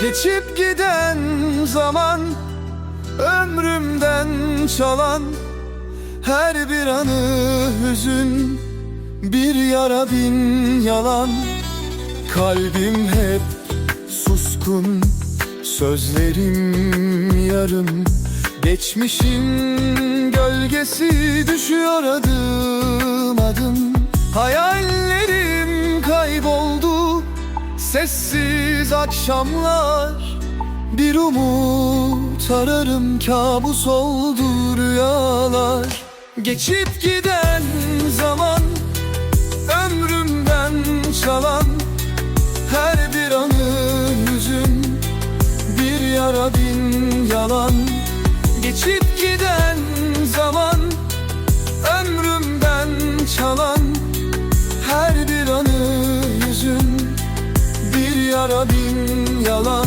Geçip giden zaman Ömrümden çalan Her bir anı hüzün Bir yara bin yalan. Kalbim hep suskun Sözlerim yarım Geçmişin gölgesi düşüyor adım adım. Hayallerim kayboldu. Sessiz akşamlar. Bir umut ararım kabus oldu rüyalar. Geçip giden zaman Ömrümden çalan. Her bir anı hüzün Bir yara bin yalan Geçip giden zaman Ömrümden çalan Her bir anı yüzün Bir yara bin yalan.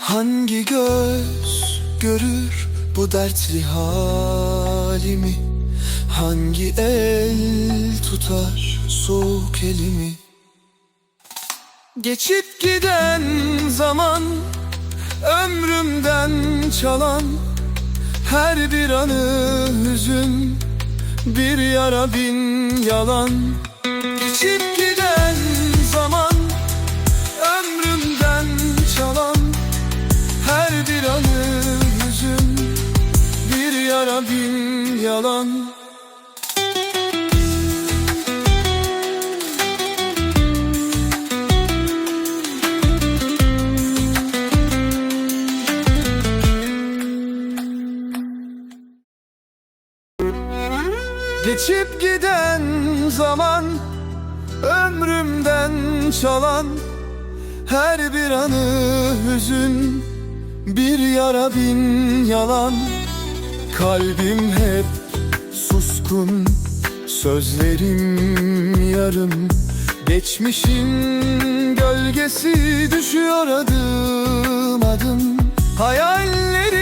Hangi göz görür bu dertli halimi Hangi el tutar soğuk elimi? Geçip giden zaman Ömrümden çalan Her bir anı hüzün Bir yara bin yalan. Geçip giden zaman Ömrümden çalan Her bir anı hüzün Bir yara bin yalan Geçip giden zaman Ömrümden çalan Her bir anı hüzün Bir yara bin yalan. Kalbim hep suskun Sözlerim yarım. Geçmişin gölgesi düşüyor adım adım. Hayallerim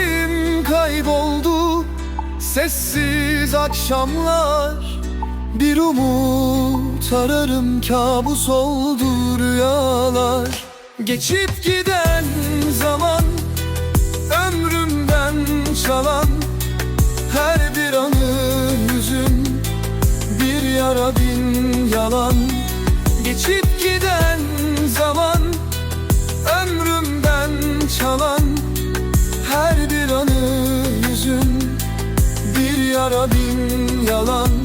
Sessiz akşamlar Bir umut ararım kabus oldu rüyalar. Geçip giden zaman Ömrümden çalan Her bir anı hüzün Bir yara bin yalan. Geçip giden Yara bin yalan